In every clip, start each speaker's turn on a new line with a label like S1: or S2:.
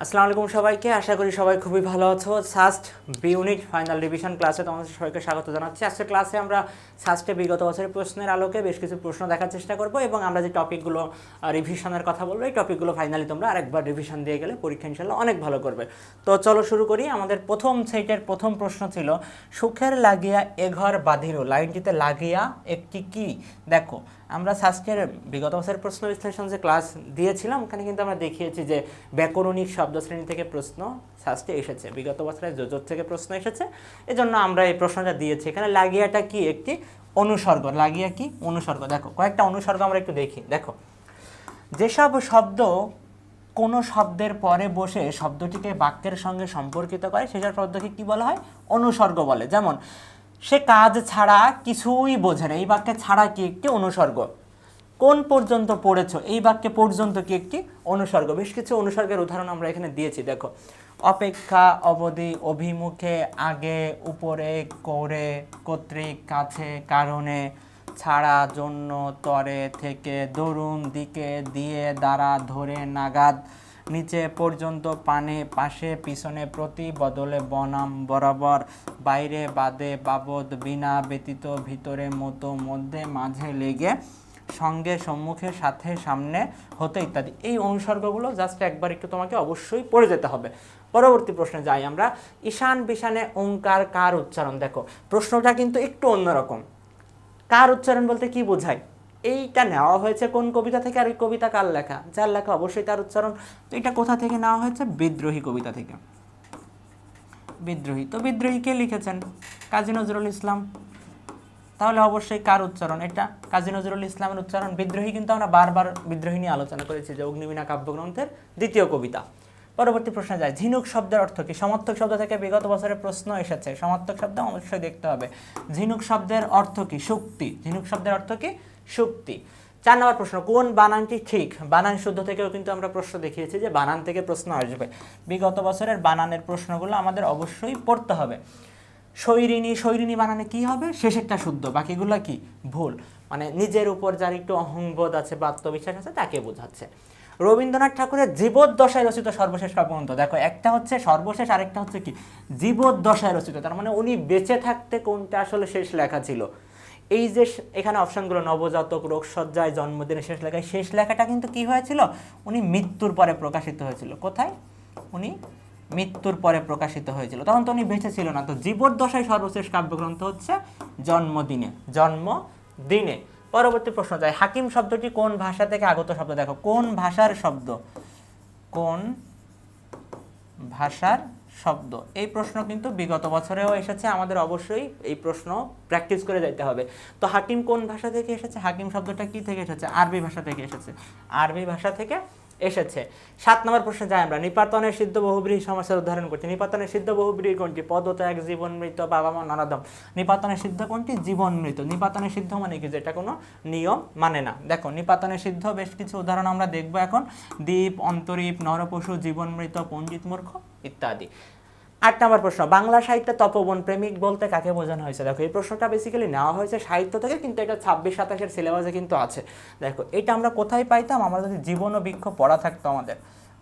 S1: আসসালামু আলাইকুম সবাইকে আশা করি সবাই খুবই ভালো আছো SUST B unit final revision ক্লাসে তোমাদের সবাইকে স্বাগত জানাচ্ছি আজকে ক্লাসে আমরা সাস্টে বিগত বছরের প্রশ্নের আলোকে বেশ কিছু প্রশ্ন দেখার চেষ্টা করব এবং আমরা যে টপিকগুলো রিভিশনের কথা বলবো এই টপিকগুলো ফাইনালি তোমরা আরেকবার রিভিশন দিয়ে গেলে পরীক্ষা ইনশাল্লাহ অনেক ভালো করবে তো চলো শুরু করি আমাদের প্রথম সেটের প্রথম প্রশ্ন ছিল সুখের লাগিয়া এঘর বাঁধির লাইনটিতে লাগিয়া একটি কি দেখো আমরা সাস্টের বিগত বছরের প্রশ্ন বিশ্লেষণ যে ক্লাস দিয়েছিলাম ওখানে কিন্তু আমরা দেখিয়েছি যে ব্যাকরণিক শব্দ শ্রেণী থেকে প্রশ্ন শাস্তি এসেছে বিগত বছরে যোজোর থেকে প্রশ্ন এসেছে এজন্য আমরা এই প্রশ্নটা দিয়েছি এখানে লাগিয়াটা কি একটি অনুসর্গ লাগিয়া কি অনুসর্গ দেখো কয়েকটা অনুসর্গ আমরা একটু দেখি দেখো যেসব শব্দ কোনো শব্দের পরে বসে শব্দটিকে বাক্যের সঙ্গে সম্পর্কিত করে সেসব শব্দকে কি বলা হয় অনুসর্গ বলে যেমন সে কাজ ছাড়া কিছুই বোঝে না এই বাক্যে ছাড়া কি একটি অনুসর্গ কোন পর্যন্ত পড়েছ এই বাক্যে পর্যন্ত কি একটি অনুসর্গ বেশ কিছু অনুসর্গের উদাহরণ আমরা এখানে দিয়েছি দেখো অপেক্ষা অবধি অভিমুখে আগে উপরে করে কর্তৃক কাছে কারণে ছাড়া জন্য তরে থেকে দরুন দিকে দিয়ে দ্বারা ধরে নাগাদ নিচে পর্যন্ত পানে পাশে পিছনে প্রতি বদলে বনাম বরাবর বাইরে বাদে বাবদ বিনা ব্যতীত ভিতরে মতো মধ্যে মাঝে লেগে সঙ্গে সম্মুখে সাথে সামনে হতে ইত্যাদি এই অনুসর্গগুলো জাস্ট একবার একটু তোমাকে অবশ্যই পড়ে যেতে হবে পরবর্তী প্রশ্নে যাই আমরা ঈশান বিশানে ওঙ্কার কার উচ্চারণ দেখো প্রশ্নটা কিন্তু একটু অন্যরকম কার উচ্চারণ বলতে কি বোঝায় এইটা নেওয়া হয়েছে কোন কবিতা থেকে আর এই কবিতা কার লেখা যার লেখা অবশ্যই তার উচ্চারণ তো এটা কোথা থেকে নেওয়া হয়েছে বিদ্রোহী কবিতা থেকে বিদ্রোহী তো বিদ্রোহী কে লিখেছেন কাজী নজরুল ইসলাম তাহলে অবশ্যই কার উচ্চারণ এটা কাজী নজরুল ইসলামের উচ্চারণ বিদ্রোহী কিন্তু আমরা বারবার বিদ্রোহী নিয়ে আলোচনা করেছি যে অগ্নিবীণা কাব্যগ্রন্থের দ্বিতীয় কবিতা পরবর্তী প্রশ্ন যায় ঝিনুক শব্দের অর্থ কি সমর্থক শব্দ থেকে বিগত বছরের প্রশ্ন এসেছে সমর্থক শব্দ অবশ্যই দেখতে হবে ঝিনুক শব্দের অর্থ কি শক্তি ঝিনুক শব্দের অর্থ কি শক্তি চার নম্বর প্রশ্ন কোন বানানটি ঠিক বানান শুদ্ধ থেকেও কিন্তু আমরা প্রশ্ন দেখিয়েছি যে বানান থেকে প্রশ্ন আসবে বিগত বছরের বানানের প্রশ্নগুলো আমাদের অবশ্যই পড়তে হবে শৈরিণী শৈরিণী বানানে কি হবে শেষেরটা শুদ্ধ বাকিগুলো কি ভুল মানে নিজের উপর যার একটু অহংবোধ আছে বা আত্মবিশ্বাস আছে তাকে বোঝাচ্ছে রবীন্দ্রনাথ ঠাকুরের জীবদ্দশায় রচিত সর্বশেষ কাব্যগ্রন্থ দেখো একটা হচ্ছে সর্বশেষ আরেকটা হচ্ছে কি জীবদ্দশায় রচিত তার মানে উনি বেঁচে থাকতে কোনটা আসলে শেষ লেখা ছিল এই যে এখানে অপশানগুলো নবজাতক রোগসজ্জায় জন্মদিনে শেষ লেখায় শেষ লেখাটা কিন্তু কি হয়েছিল উনি মৃত্যুর পরে প্রকাশিত হয়েছিল কোথায় উনি মৃত্যুর পরে প্রকাশিত হয়েছিল তখন তো উনি বেঁচে ছিল না তো জীবদ্দশায় সর্বশেষ কাব্যগ্রন্থ হচ্ছে জন্মদিনে জন্মদিনে পরবর্তী প্রশ্ন যায় হাকিম শব্দটি কোন ভাষা থেকে আগত শব্দ দেখো কোন ভাষার শব্দ কোন ভাষার শব্দ এই প্রশ্ন কিন্তু বিগত বছরেও এসেছে আমাদের অবশ্যই এই প্রশ্ন প্র্যাকটিস করে যাইতে হবে তো হাকিম কোন ভাষা থেকে এসেছে হাকিম শব্দটা কি থেকে এসেছে আরবি ভাষা থেকে এসেছে আরবি ভাষা থেকে এসেছে সাত নম্বর প্রশ্নে যাই আমরা নিপাতনের সিদ্ধ বহুব্রীহি সমাসের উদাহরণ করছি নিপাতনের সিদ্ধ বহুব্রীহি কোনটি পদত্যাগ জীবন মৃত বাবা মা নরাদম নিপাতনের সিদ্ধ কোনটি জীবন মৃত নিপাতনের সিদ্ধ মানে কি যেটা কোনো নিয়ম মানে না দেখো নিপাতনের সিদ্ধ বেশ কিছু উদাহরণ আমরা দেখব এখন দ্বীপ অন্তরীপ নরপশু জীবন মৃত পণ্ডিত মূর্খ ইত্যাদি আট নম্বর প্রশ্ন বাংলা সাহিত্যে তপবন প্রেমিক বলতে কাকে বোঝানো হয়েছে দেখো এই প্রশ্নটা বেসিক্যালি নেওয়া হয়েছে সাহিত্য থেকে কিন্তু এটা ছাব্বিশ সাতাশের সিলেবাসে কিন্তু আছে দেখো এটা আমরা কোথায় পাইতাম আমরা যদি জীবন বৃক্ষ পড়া থাকতো আমাদের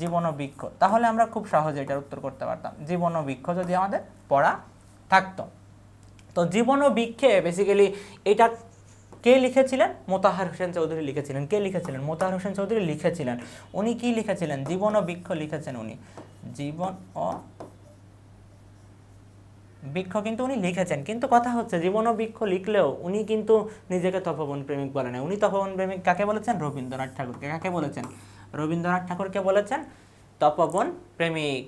S1: জীবন বৃক্ষ তাহলে আমরা খুব সহজে এটার উত্তর করতে পারতাম জীবন বৃক্ষ যদি আমাদের পড়া থাকতো তো জীবন বৃক্ষে বেসিক্যালি এটা কে লিখেছিলেন মোতাহার হোসেন চৌধুরী লিখেছিলেন কে লিখেছিলেন মোতাহার হোসেন চৌধুরী লিখেছিলেন উনি কি লিখেছিলেন জীবন বৃক্ষ লিখেছেন উনি জীবন ও বৃক্ষ কিন্তু উনি লিখেছেন কিন্তু কথা হচ্ছে জীবন বৃক্ষ লিখলেও উনি কিন্তু নিজেকে তপবন প্রেমিক বলে না উনি তপবন প্রেমিক কাকে বলেছেন রবীন্দ্রনাথ ঠাকুরকে কাকে বলেছেন রবীন্দ্রনাথ ঠাকুরকে বলেছেন তপবন প্রেমিক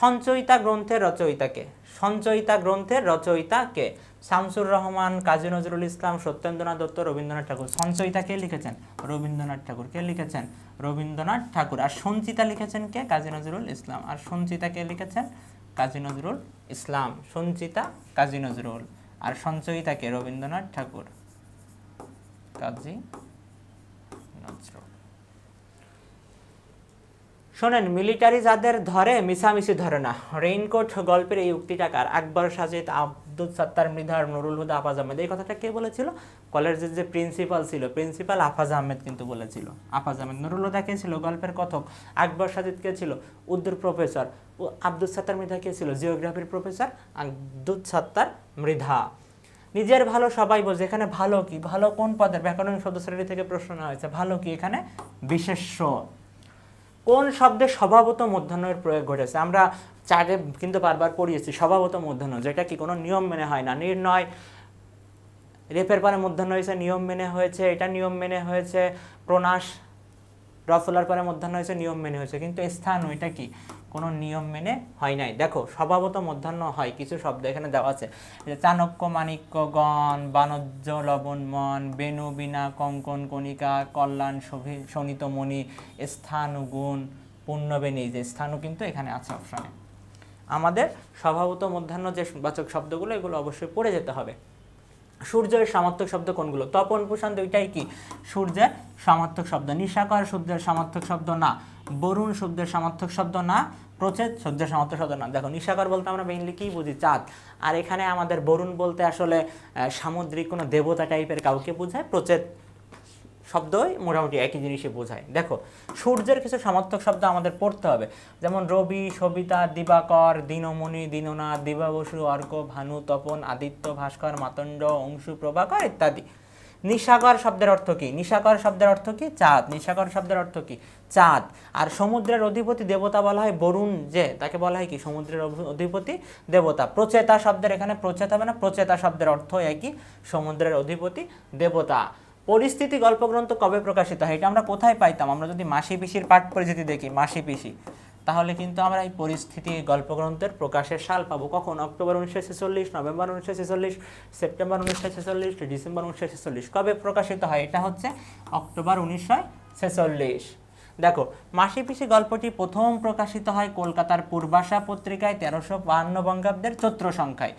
S1: সঞ্চয়িতা গ্রন্থের রচয়িতাকে সঞ্চয়িতা গ্রন্থের রচয়িতাকে শামসুর রহমান কাজী নজরুল ইসলাম সত্যেন্দ্রনাথ দত্ত রবীন্দ্রনাথ ঠাকুর সঞ্চয়িতা কে লিখেছেন রবীন্দ্রনাথ ঠাকুর কে লিখেছেন রবীন্দ্রনাথ ঠাকুর আর সঞ্চিতা লিখেছেন কে কাজী নজরুল ইসলাম আর সঞ্চিতা কে লিখেছেন কাজী নজরুল ইসলাম সঞ্চিতা কাজী নজরুল আর সঞ্চয়িতাকে রবীন্দ্রনাথ ঠাকুর কাজী নজরুল শোনেন মিলিটারি যাদের ধরে মিশামিশি ধরে না রেইনকোট গল্পের এই উক্তিটাকার আকবর সাজিদ আব্দুল সত্তার মৃধা আর নুরুল হুদা আফাজ আহমেদ এই কথাটা কে বলেছিল কলেজের যে প্রিন্সিপাল ছিল প্রিন্সিপাল আফাজ আহমেদ কিন্তু বলেছিল আফাজ আহমেদ নুরুল হুদা কে ছিল গল্পের কথক আকবর সাজিদ কে ছিল উর্দুর প্রফেসর ও আব্দুল সত্তার মৃধা কে ছিল জিওগ্রাফির প্রফেসর আব্দুল সত্তার মৃধা নিজের ভালো সবাই বোঝে এখানে ভালো কি ভালো কোন পদের ব্যাকরণ শব্দ শ্রেণী থেকে প্রশ্ন নেওয়া হয়েছে ভালো কি এখানে বিশেষ্য কোন শব্দে স্বভাবত মধ্যাহ্নের প্রয়োগ ঘটেছে আমরা চারে কিন্তু বারবার পড়িয়েছি স্বভাবত মধ্যাহ্ন যেটা কি কোনো নিয়ম মেনে হয় না নির্ণয় রেপের পরে মধ্যাহ্ন হয়েছে নিয়ম মেনে হয়েছে এটা নিয়ম মেনে হয়েছে প্রনাশ রফলার পরে মধ্যাহ্ন হয়েছে নিয়ম মেনে হয়েছে কিন্তু স্থান ওইটা কি কোনো নিয়ম মেনে হয় নাই দেখো স্বভাবত মধ্যাহ্ন হয় কিছু শব্দ এখানে দেওয়া আছে যে চাণক্য মাণিক্য গণ বাণজ্য লবণমন বেণু বিনা কঙ্কন কণিকা কল্যাণ শোভিত মণি স্থান গুণ পূর্ণবেণী যে স্থানও কিন্তু এখানে আছে অপশনে আমাদের স্বভাবত মধ্যাহ্ন যে বাচক শব্দগুলো এগুলো অবশ্যই পড়ে যেতে হবে সূর্যের সমার্থক শব্দ কোনগুলো তপন প্রশান্ত দুইটাই কি সূর্যের সমার্থক শব্দ নিশাকর সূর্যের সমার্থক শব্দ না বরুণ শব্দের সমার্থক শব্দ না প্রচেত সূর্যের সমার্থক শব্দ না দেখো নিশাকর বলতে আমরা মেইনলি কী বুঝি চাঁদ আর এখানে আমাদের বরুণ বলতে আসলে সামুদ্রিক কোনো দেবতা টাইপের কাউকে বোঝায় প্রচেত শব্দই মোটামুটি একই জিনিসই বোঝায় দেখো সূর্যের কিছু সমার্থক শব্দ আমাদের পড়তে হবে যেমন রবি সবিতা দিবাকর দীনমণি দীননাথ দিবাবসু অর্ক ভানু তপন আদিত্য ভাস্কর মাতণ্ড অংশু প্রভাকর ইত্যাদি নিশাকর শব্দের অর্থ কী নিশাকর শব্দের অর্থ কী চাঁদ নিশাকর শব্দের অর্থ কী চাঁদ আর সমুদ্রের অধিপতি দেবতা বলা হয় বরুণ যে তাকে বলা হয় কি সমুদ্রের অধিপতি দেবতা প্রচেতা শব্দের এখানে প্রচেতা মানে প্রচেতা শব্দের অর্থ একই সমুদ্রের অধিপতি দেবতা পরিস্থিতি গল্পগ্রন্থ কবে প্রকাশিত হয় এটা আমরা কোথায় পাইতাম আমরা যদি মাসি পিসির পাঠ যদি দেখি মাসি পিসি তাহলে কিন্তু আমরা এই পরিস্থিতি গল্পগ্রন্থের প্রকাশের সাল পাবো কখন অক্টোবর উনিশশো ছেচল্লিশ নভেম্বর উনিশশো ছেচল্লিশ সেপ্টেম্বর উনিশশো ছেচল্লিশ ডিসেম্বর উনিশশো ছেচল্লিশ কবে প্রকাশিত হয় এটা হচ্ছে অক্টোবর উনিশশো ছেচল্লিশ দেখো মাসি পিসি গল্পটি প্রথম প্রকাশিত হয় কলকাতার পূর্বাশা পত্রিকায় তেরোশো বাহান্ন বঙ্গাব্দের চৈত্র সংখ্যায়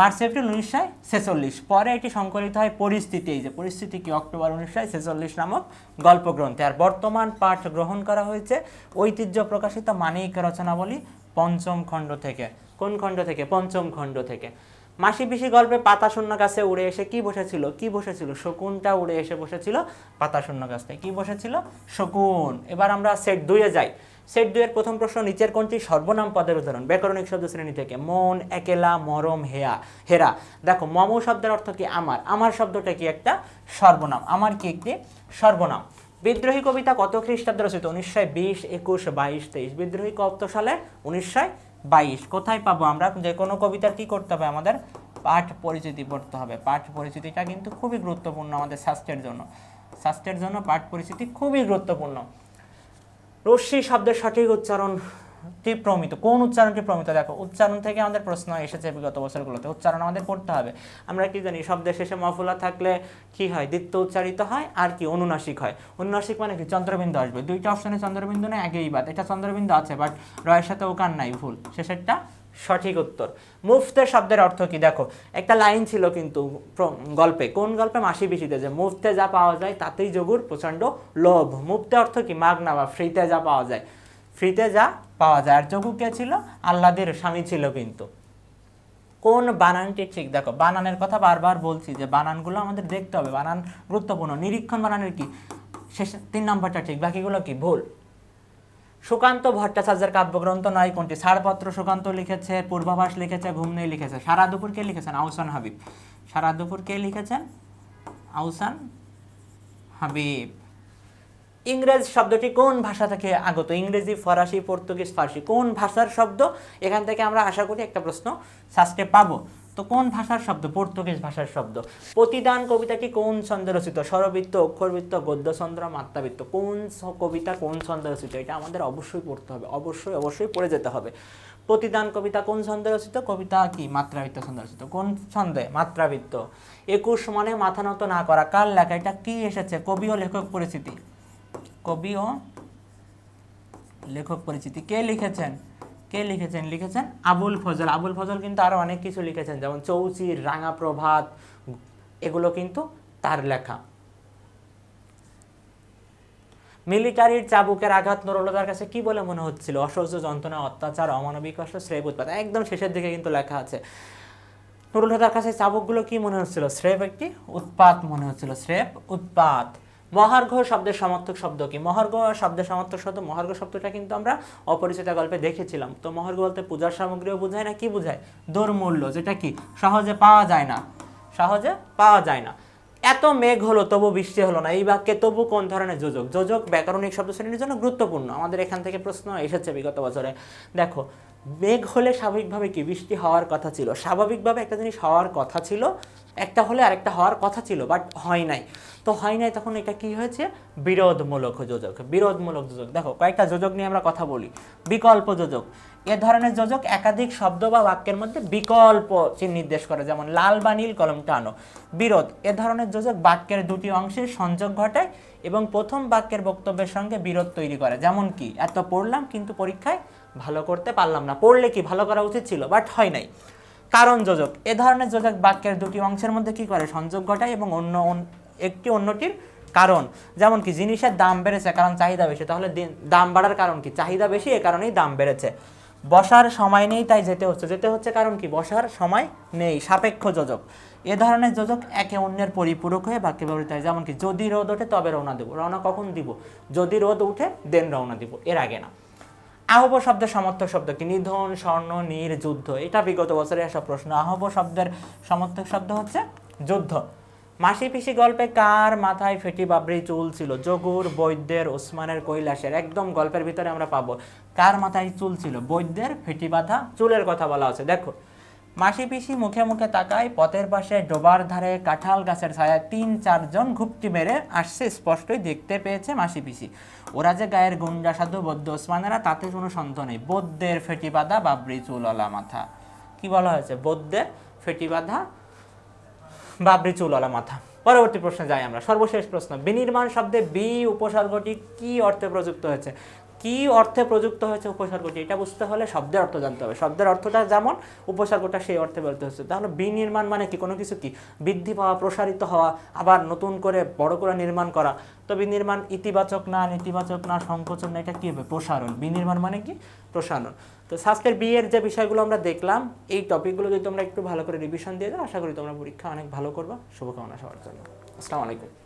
S1: মার্চ এপ্রিল উনিশশো ছেচল্লিশ পরে এটি সংকলিত হয় পরিস্থিতি এই যে পরিস্থিতি কি অক্টোবর উনিশশো ছেচল্লিশ নামক গল্পগ্রন্থে আর বর্তমান পাঠ গ্রহণ করা হয়েছে ঐতিহ্য প্রকাশিত মানিক রচনাবলী পঞ্চম খণ্ড থেকে কোন খণ্ড থেকে পঞ্চম খণ্ড থেকে মাসি পিসি গল্পে পাতা শূন্য গাছে উড়ে এসে কি বসেছিল কি বসেছিল শকুনটা উড়ে এসে বসেছিল পাতা শূন্য গাছে কি বসেছিল শকুন এবার আমরা সেট দুইয়ে যাই সেট দুইয়ের প্রথম প্রশ্ন নিচের কোনটি সর্বনাম পদের উদাহরণ ব্যাকরণিক শব্দ শ্রেণী থেকে মন একেলা মরম হেয়া হেরা দেখো মম শব্দের অর্থ কি আমার আমার শব্দটা কি একটা সর্বনাম আমার কি একটি সর্বনাম বিদ্রোহী কবিতা কত খ্রিস্টাব্দে রচিত উনিশশো বিশ একুশ বাইশ তেইশ বিদ্রোহী কত সালে উনিশশো বাইশ কোথায় পাবো আমরা যে কোনো কবিতার কী করতে হবে আমাদের পাঠ পরিচিতি পড়তে হবে পাঠ পরিচিতিটা কিন্তু খুবই গুরুত্বপূর্ণ আমাদের স্বাস্থ্যের জন্য স্বাস্থ্যের জন্য পাঠ পরিচিতি খুবই গুরুত্বপূর্ণ রশ্মি শব্দের সঠিক উচ্চারণ টি প্রমিত কোন উচ্চারণটি প্রমিত দেখো উচ্চারণ থেকে আমাদের প্রশ্ন এসেছে বিগত বছরগুলোতে উচ্চারণ আমাদের করতে হবে আমরা কি জানি শব্দের শেষে মফুলা থাকলে কি হয় দ্বিত্ব উচ্চারিত হয় আর কি অনুনাসিক হয় অনুনাসিক মানে কি চন্দ্রবিন্দু আসবে দুইটা অপশনে চন্দ্রবিন্দু না একই বাদ এটা চন্দ্রবিন্দু আছে বাট রয়ের সাথে ওকান নাই ভুল শেষেরটা সঠিক উত্তর মুফতে শব্দের অর্থ কি দেখো একটা লাইন ছিল কিন্তু গল্পে কোন গল্পে মাসি পিসিতে যে মুফতে যা পাওয়া যায় তাতেই যোগুর প্রচণ্ড লোভ মুফতে অর্থ কি মাগনা বা ফ্রিতে যা পাওয়া যায় ফ্রিতে যা পাওয়া যায় আর চকু কে ছিল আল্লাদের স্বামী ছিল কিন্তু কোন বানানটি ঠিক দেখো বানানের কথা বারবার বলছি যে বানানগুলো আমাদের দেখতে হবে বানান গুরুত্বপূর্ণ নিরীক্ষণ বানানের কি শেষ তিন নম্বরটা ঠিক বাকিগুলো কি ভুল সুকান্ত ভট্টাচার্যের কাব্যগ্রন্থ নয় কোনটি ছাড়পত্র সুকান্ত লিখেছে পূর্বাভাস লিখেছে ঘুম নেই লিখেছে সারা দুপুর কে লিখেছেন আউসান হাবিব সারা দুপুর কে লিখেছেন আউসান হাবিব ইংরেজ শব্দটি কোন ভাষা থেকে আগত ইংরেজি ফরাসি পর্তুগিজ ফার্সি কোন ভাষার শব্দ এখান থেকে আমরা আশা করি একটা প্রশ্ন শাস্ত্রে পাবো তো কোন ভাষার শব্দ পর্তুগিজ ভাষার শব্দ প্রতিদান কবিতাটি কোন ছন্দে রচিত স্বরবৃত্ত অক্ষরবৃত্ত গদ্য ছন্দ মাত্রাবৃত্ত কোন কবিতা কোন ছন্দে রচিত এটা আমাদের অবশ্যই পড়তে হবে অবশ্যই অবশ্যই পড়ে যেতে হবে প্রতিদান কবিতা কোন ছন্দে রচিত কবিতা কি মাত্রাবৃত্ত ছন্দে রচিত কোন ছন্দে মাত্রাবৃত্ত একুশ মানে মাথা নত না করা কার লেখা এটা কি এসেছে কবি ও লেখক পরিস্থিতি কবি ও লেখক পরিচিতি কে লিখেছেন কে লিখেছেন লিখেছেন আবুল ফজল আবুল ফজল কিন্তু আরও অনেক কিছু লিখেছেন যেমন চৌচির রাঙা প্রভাত এগুলো কিন্তু তার লেখা মিলিটারির চাবুকের আঘাত নরলতার কাছে কি বলে মনে হচ্ছিল অসহ্য যন্ত্রণা অত্যাচার অমানবিক কষ্ট শ্রেব উৎপাদ একদম শেষের দিকে কিন্তু লেখা আছে নুরুল কাছে চাবুকগুলো কি মনে হচ্ছিল স্রেব একটি উৎপাত মনে হচ্ছিল স্রেব উৎপাত মহার্ঘ শব্দের সমর্থক শব্দ কি মহার্ঘ শব্দের সমর্থক শব্দ মহার্ঘ শব্দটা কিন্তু আমরা অপরিচিত গল্পে দেখেছিলাম তো মহার্ঘ বলতে পূজার সামগ্রীও বোঝায় না কি বোঝায় দুর্মূল্য যেটা কি সহজে পাওয়া যায় না সহজে পাওয়া যায় না এত মেঘ হলো তবু বৃষ্টি হলো না এই বাক্যে তবু কোন ধরনের যোজক যোজক ব্যাকরণিক শব্দ শ্রেণীর জন্য গুরুত্বপূর্ণ আমাদের এখান থেকে প্রশ্ন এসেছে বিগত বছরে দেখো মেঘ হলে স্বাভাবিকভাবে কি বৃষ্টি হওয়ার কথা ছিল স্বাভাবিকভাবে একটা জিনিস হওয়ার কথা ছিল একটা হলে আরেকটা হওয়ার কথা ছিল বাট হয় নাই তো হয় নাই তখন এটা কি হয়েছে বিরোধমূলক যোজক বিরোধমূলক যোজক দেখো কয়েকটা যোজক নিয়ে আমরা কথা বলি বিকল্প যোজক এ ধরনের যোজক একাধিক শব্দ বা বাক্যের মধ্যে বিকল্প নির্দেশ করে যেমন লাল বা নীল কলম টানো বিরোধ এ ধরনের যোজক বাক্যের দুটি অংশের সংযোগ ঘটায় এবং প্রথম বাক্যের বক্তব্যের সঙ্গে বিরোধ তৈরি করে যেমন কি এত পড়লাম কিন্তু পরীক্ষায় ভালো করতে পারলাম না পড়লে কি ভালো করা উচিত ছিল বাট হয় নাই কারণ যোজক এ ধরনের যোজক বাক্যের দুটি অংশের মধ্যে কি করে সংযোগ ঘটায় এবং অন্য একটি অন্যটির কারণ যেমন কি জিনিসের দাম বেড়েছে কারণ চাহিদা বেশি তাহলে দাম বাড়ার কারণ কি চাহিদা বেশি এ কারণেই দাম বেড়েছে বসার সময় নেই তাই যেতে হচ্ছে যেতে হচ্ছে কারণ কি বসার সময় নেই সাপেক্ষ যোজক এ ধরনের যোজক একে অন্যের পরিপূরক হয়ে বাক্যে ব্যবহৃত হয় যেমন কি যদি রোদ ওঠে তবে রওনা দেবো রওনা কখন দিব যদি রোদ উঠে দেন রওনা দিব এর আগে না আহব শব্দের সমর্থক শব্দ কি নিধন স্বর্ণ নীর যুদ্ধ এটা বিগত বছরে আসা প্রশ্ন আহব শব্দের সমর্থক শব্দ হচ্ছে যুদ্ধ মাসি পিসি গল্পে কার মাথায় ফেটি বাবরি চুল ছিল জগুর বৈদ্যের ওসমানের কৈলাসের একদম গল্পের ভিতরে আমরা পাবো কার মাথায় চুল ছিল বৈদ্যের ফেটি বাঁধা চুলের কথা বলা আছে দেখো মাসি পিসি মুখে মুখে তাকায় পথের পাশে ডোবার ধারে কাঁঠাল গাছের ছায়া তিন চারজন ঘুপটি মেরে আসছে স্পষ্টই দেখতে পেয়েছে মাসি পিসি ওরা যে গায়ের গুন্ডা সাধু বৌদ্ধ ওসমানেরা তাতে কোনো সন্দেহ নেই বৌদ্ধের ফেটি বাঁধা বাবরি চুলওয়ালা মাথা কি বলা হয়েছে বৌদ্ধের ফেটি বাঁধা বাবরি চুলওয়ালা মাথা পরবর্তী প্রশ্নে যাই আমরা সর্বশেষ প্রশ্ন বিনির্মাণ শব্দে বি উপসর্গটি কি অর্থে প্রযুক্ত হয়েছে কি অর্থে প্রযুক্ত হয়েছে উপসর্গটি এটা বুঝতে হলে শব্দের অর্থ জানতে হবে শব্দের অর্থটা যেমন উপসর্গটা সেই অর্থে বলতে হচ্ছে তাহলে বিনির্মাণ মানে কি কোনো কিছু কি বৃদ্ধি পাওয়া প্রসারিত হওয়া আবার নতুন করে বড় করে নির্মাণ করা তো বিনির্মাণ ইতিবাচক না নেতিবাচক না সংকোচন না এটা কী হবে প্রসারণ বিনির্মাণ মানে কি প্রসারণ তো স্বাস্থ্যের বিয়ের যে বিষয়গুলো আমরা দেখলাম এই টপিকগুলো যদি তোমরা একটু ভালো করে রিভিশন দিয়ে দাও আশা করি তোমরা পরীক্ষা অনেক ভালো করবা শুভকামনা সবার জন্য আসসালামু আলাইকুম